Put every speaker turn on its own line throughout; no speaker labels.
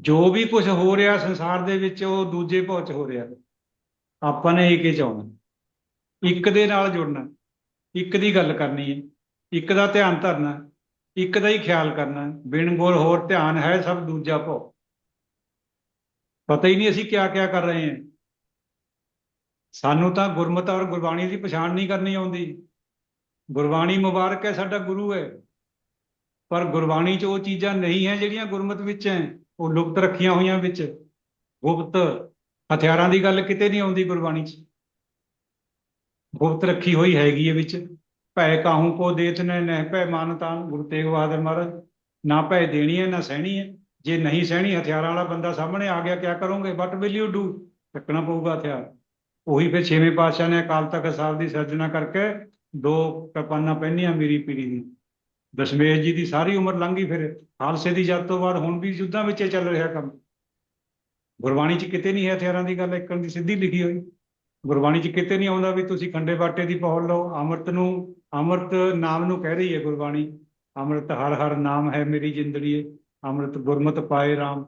ਜੋ ਵੀ ਕੁਝ ਹੋ ਰਿਹਾ ਸੰਸਾਰ ਦੇ ਵਿੱਚ, ਉਹ ਦੂਜੇ ਭੌ ਚ ਹੋ ਰਿਹਾ। ਆਪਾਂ ਨੇ ਇੱਕ ਹੀ ਚਾਹਣਾ। ਇੱਕ ਦੇ ਨਾਲ ਜੁੜਨਾ। ਇੱਕ ਦੀ ਗੱਲ ਕਰਨੀ ਹੈ। ਇੱਕ ਦਾ ਧਿਆਨ ਧਰਨਾ। ਇੱਕ ਦਾ ਹੀ ਖਿਆਲ ਕਰਨਾ। ਬਿਨ ਗੁਰ ਹੋਰ ਧਿਆਨ ਹੈ ਸਭ ਦੂਜਾ ਭੌ ਪਤਾ ਹੀ ਨਹੀਂ ਅਸੀਂ ਕਿਆ ਕਿਆ ਕਰ ਰਹੇ ਹਾਂ। ਸਾਨੂੰ ਤਾਂ ਗੁਰਮਤਿ ਔਰ ਗੁਰਬਾਣੀ ਦੀ ਪਛਾਣ ਨਹੀਂ ਕਰਨੀ ਆਉਂਦੀ। ਗੁਰਬਾਣੀ ਮੁਬਾਰਕ ਹੈ, ਸਾਡਾ ਗੁਰੂ ਹੈ। ਪਰ ਗੁਰਬਾਣੀ 'ਚ ਉਹ ਚੀਜ਼ਾਂ ਨਹੀਂ ਹੈ ਜਿਹੜੀਆਂ ਗੁਰਮਤਿ ਵਿੱਚ ਹੈ। ਉਹ ਲੁਪਤ ਰੱਖੀਆਂ ਹੋਈਆਂ ਵਿੱਚ, ਗੁਪਤ ਹਥਿਆਰਾਂ ਦੀ ਗੱਲ ਕਿਤੇ ਨਹੀਂ ਆਉਂਦੀ ਗੁਰਬਾਣੀ 'ਚ। ਗੁਪਤ ਰੱਖੀ ਹੋਈ ਹੈਗੀ ਹੈ ਵਿੱਚ। ਭੈ ਕਾਹੂ ਕੋ ਦੇਤ ਨੇ ਨਹਿ ਭੈ ਮਾਨਤਾ ਗੁਰੂ ਤੇਗ ਬਹਾਦਰ ਮਹਾਰਾਜ, ਨਾ ਭੈ ਦੇਣੀ ਹੈ, ਨਾ ਸਹਿਣੀ ਹੈ। ਜੇ ਨਹੀਂ ਸਹਿਣੀ, ਹਥਿਆਰਾਂ ਵਾਲਾ ਬੰਦਾ ਸਾਹਮਣੇ ਆ ਗਿਆ, ਕਿਆ ਕਰੋਗੇ? ਵਟ ਵਿਲ ਯੂ ਡੂ ਚੱਕਣਾ ਪਊਗਾ ਹਥਿਆਰ। ਉਹੀ ਫਿਰ ਛੇਵੇਂ ਪਾਤਸ਼ਾਹ ਨੇ ਅਕਾਲ ਤਖਤ ਸਾਹਿਬ ਦੀ ਸਿਰਜਣਾ ਕਰਕੇ ਦੋ ਕਿਰਪਾਨਾਂ ਪਹਿਨੀਆਂ ਮੇਰੀ ਪੀੜੀ ਦੀ ਦਸ਼ਮੇਸ਼ ਜੀ ਦੀ ਸਾਰੀ ਉਮਰ ਲੰਘ ਗਈ ਫਿਰ, ਖਾਲਸੇ ਦੀ ਜਦ ਤੋਂ ਬਾਅਦ ਹੁਣ ਵੀ ਯੁੱਧਾਂ ਵਿੱਚ ਚੱਲ ਰਿਹਾ ਕੰਮ। ਗੁਰਬਾਣੀ 'ਚ ਕਿਤੇ ਨਹੀਂ ਹੈ ਹਥਿਆਰਾਂ ਦੀ ਗੱਲ ਇੱਕਣ ਦੀ ਸਿੱਧੀ ਲਿਖੀ ਹੋਈ। ਗੁਰਬਾਣੀ 'ਚ ਕਿਤੇ ਨਹੀਂ ਆਉਂਦਾ ਵੀ ਤੁਸੀਂ ਖੰਡੇ ਬਾਟੇ ਦੀ ਪਹੁਲ ਲਓ, ਅੰਮ੍ਰਿਤ ਨੂੰ, ਅੰਮ੍ਰਿਤ ਨਾਮ ਨੂੰ ਕਹਿ ਰਹੀ ਹੈ ਗੁਰਬਾਣੀ। ਅੰਮ੍ਰਿਤ ਹਰ ਹਰ ਨਾਮ ਹੈ ਮੇਰੀ ਜ਼ਿੰਦੜੀ ਅੰਮ੍ਰਿਤ ਗੁਰਮਤਿ ਪਾਏ RAM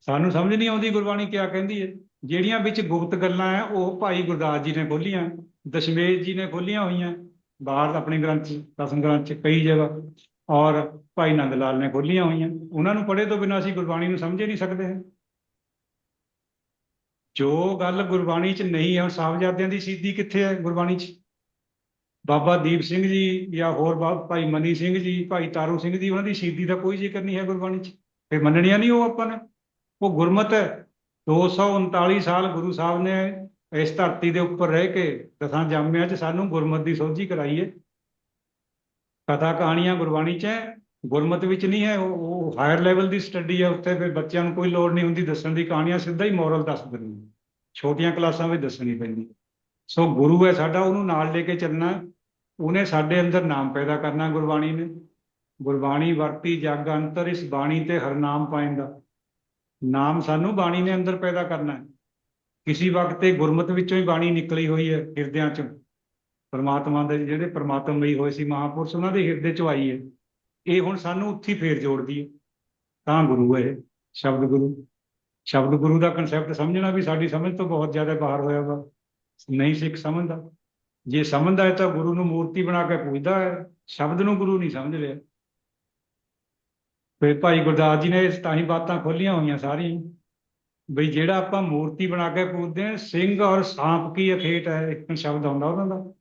ਸਾਨੂੰ ਸਮਝ ਨਹੀਂ ਆਉਂਦੀ ਗੁਰਬਾਣੀ ਕਿਆ ਕਹਿੰਦੀ ਹੈ। ਜਿਹੜੀਆਂ ਵਿੱਚ ਗੁਪਤ ਗੱਲਾਂ ਹੈ, ਉਹ ਭਾਈ ਗੁਰਦਾਸ ਜੀ ਨੇ ਖੋਲੀਆਂ, ਦਸ਼ਮੇਸ਼ ਜੀ ਨੇ ਖੋਲੀਆਂ ਹੋਈਆਂ। ਬਾਹਰ ਆਪਣੇ ਗ੍ਰੰਥ 'ਚ, ਦਸਮ ਗ੍ਰੰਥ 'ਚ ਕਈ ਜਗ੍ਹਾ ਔਰ ਭਾਈ ਨੰਦ ਲਾਲ ਨੇ ਖੋਲੀਆਂ ਹੋਈਆਂ। ਉਹਨਾਂ ਨੂੰ ਪੜ੍ਹੇ ਤੋਂ ਬਿਨਾਂ ਅਸੀਂ ਗੁਰਬਾਣੀ ਨੂੰ ਸਮਝ ਹੀ ਨਹੀਂ ਸਕਦੇ ਜੋ ਗੱਲ ਗੁਰਬਾਣੀ 'ਚ ਨਹੀਂ ਹੈ ਉਹ ਸਾਹਿਬਜ਼ਾਦਿਆਂ ਦੀ ਸਿੱਧੀ ਕਿੱਥੇ ਹੈ ਗੁਰਬਾਣੀ 'ਚ? ਬਾਬਾ ਦੀਪ ਸਿੰਘ ਜੀ ਜਾਂ ਹੋਰ ਬਾ- ਭਾਈ ਮਨੀ ਸਿੰਘ ਜੀ ਭਾਈ ਤਾਰੂ ਸਿੰਘ ਜੀ ਉਹਨਾਂ ਦੀ ਸ਼ਹੀਦੀ ਦਾ ਕੋਈ ਜ਼ਿਕਰ ਨਹੀਂ ਹੈ ਗੁਰਬਾਣੀ 'ਚ। ਫਿਰ ਮੰਨਣੀਆਂ ਨਹੀਂ ਉਹ ਆਪਾਂ ਨੇ? ਉਹ ਗੁਰਮਤ ਹੈ। 239 ਸਾਲ ਗੁਰੂ ਸਾਹਿਬ ਨੇ ਇਸ ਧਰਤੀ ਦੇ ਉੱਪਰ ਰਹਿ ਕੇ ਦਸਾਂ ਜਾਮਿਆਂ 'ਚ ਸਾਨੂੰ ਗੁਰਮਤ ਦੀ ਸੋਝੀ ਕਰਾਈਏ। ਕਥਾ ਕਹਾਣੀਆਂ ਗੁਰਬਾਣੀ 'ਚ ਹੈ, ਗੁਰਮਤ ਵਿੱਚ ਨਹੀਂ ਹੈ, ਉਹ ਹਾਇਰ ਲੈਵਲ ਦੀ ਸਟੱਡੀ ਹੈ ਉੱਥੇ, ਫਿਰ ਬੱਚਿਆਂ ਨੂੰ ਕੋਈ ਲੋੜ ਨਹੀਂ ਹੁੰਦੀ ਦੱਸਣ ਦੀ, ਕਹਾਣੀਆਂ ਸਿੱਧਾ ਹੀ ਮੋਰਲ ਦੱਸ ਦਿੰਦੀ ਛੋਟੀਆਂ ਕਲਾਸਾਂ ਵਿੱਚ ਦੱਸਣੀ ਪੈਂਦੀ। ਸੋ ਗੁਰੂ ਹੈ ਸਾਡਾ, ਉਹਨੂੰ ਨਾਲ ਲੈ ਕੇ ਚੱਲਣਾ ਉਹਨੇ ਸਾਡੇ ਅੰਦਰ ਨਾਮ ਪੈਦਾ ਕਰਨਾ ਗੁਰਬਾਣੀ ਨੇ। ਗੁਰਬਾਣੀ ਵਰਤੀ ਜਗ ਅੰਤਰ ਇਸ ਬਾਣੀ ਤੇ ਹਰਨਾਮ ਪਾਇੰਦਾ ਨਾਮ ਸਾਨੂੰ ਬਾਣੀ ਨੇ ਅੰਦਰ ਪੈਦਾ ਕਰਨਾ ਹੈ। ਕਿਸੇ ਵਕਤ ਤੇ ਗੁਰਮਤ ਵਿੱਚੋਂ ਹੀ ਬਾਣੀ ਨਿਕਲੀ ਹੋਈ ਹੈ ਹਿਰਦਿਆਂ ਚੋਂ। ਪਰਮਾਤਮਾ ਦੇ ਜਿਹੜੇ ਪਰਮਾਤਮਈ ਹੋਏ ਸੀ ਮਹਾਪੁਰਸ਼, ਉਹਨਾਂ ਦੇ ਹਿਰਦੇ ਚੋਂ ਆਈ ਹੈ। ਇਹ ਹੁਣ ਸਾਨੂੰ ਉੱਥੇ ਫੇਰ ਜੋੜਦੀ ਹੈ। ਤਾਂ ਗੁਰੂ ਹੈ ਸ਼ਬਦ ਗੁਰੂ। ਸ਼ਬਦ ਗੁਰੂ ਦਾ ਕਨਸੈਪਟ ਸਮਝਣਾ ਵੀ ਸਾਡੀ ਸਮਝ ਤੋਂ ਬਹੁਤ ਜ਼ਿਆਦਾ ਬਾਹਰ ਹੋਇਆ ਵਾ। ਨਹੀਂ ਸਿੱਖ ਸਮਝਦਾ। ਜੇ ਸਮਝਦਾ ਹੈ ਤਾਂ ਗੁਰੂ ਨੂੰ ਮੂਰਤੀ ਬਣਾ ਕੇ ਪੂਜਦਾ ਹੈ। ਸ਼ਬਦ ਨੂੰ ਗੁਰੂ ਨਹੀਂ ਸਮਝ ਰਿਹਾ। ਫਿਰ ਭਾਈ ਗੁਰਦਾਸ ਜੀ ਨੇ ਇਸ ਤਾਂ ਹੀ ਬਾਤਾਂ ਖੋਲੀਆਂ ਹੋਈਆਂ ਸਾਰੀਆਂ। ਬਈ ਜਿਹੜਾ ਆਪਾਂ ਮੂਰਤੀ ਬਣਾ ਕੇ ਪੂਜਦੇ ਹਾਂ, ਸਿੰਘ ਔਰ ਸਾਂਪ ਕੀ ਅਖੇਟ ਹੈ, ਇੱਕ ਸ਼ਬਦ ਆਉਂਦਾ ਉਹਨਾਂ ਦਾ।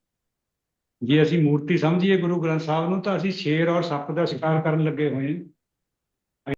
ਜੇ ਅਸੀਂ ਮੂਰਤੀ ਸਮਝੀਏ ਗੁਰੂ ਗ੍ਰੰਥ ਸਾਹਿਬ ਨੂੰ ਤਾਂ ਅਸੀਂ ਸ਼ੇਰ ਔਰ ਸੱਪ ਦਾ ਸ਼ਿਕਾਰ ਕਰਨ ਲੱਗੇ ਹੋਏ ਹਾਂ।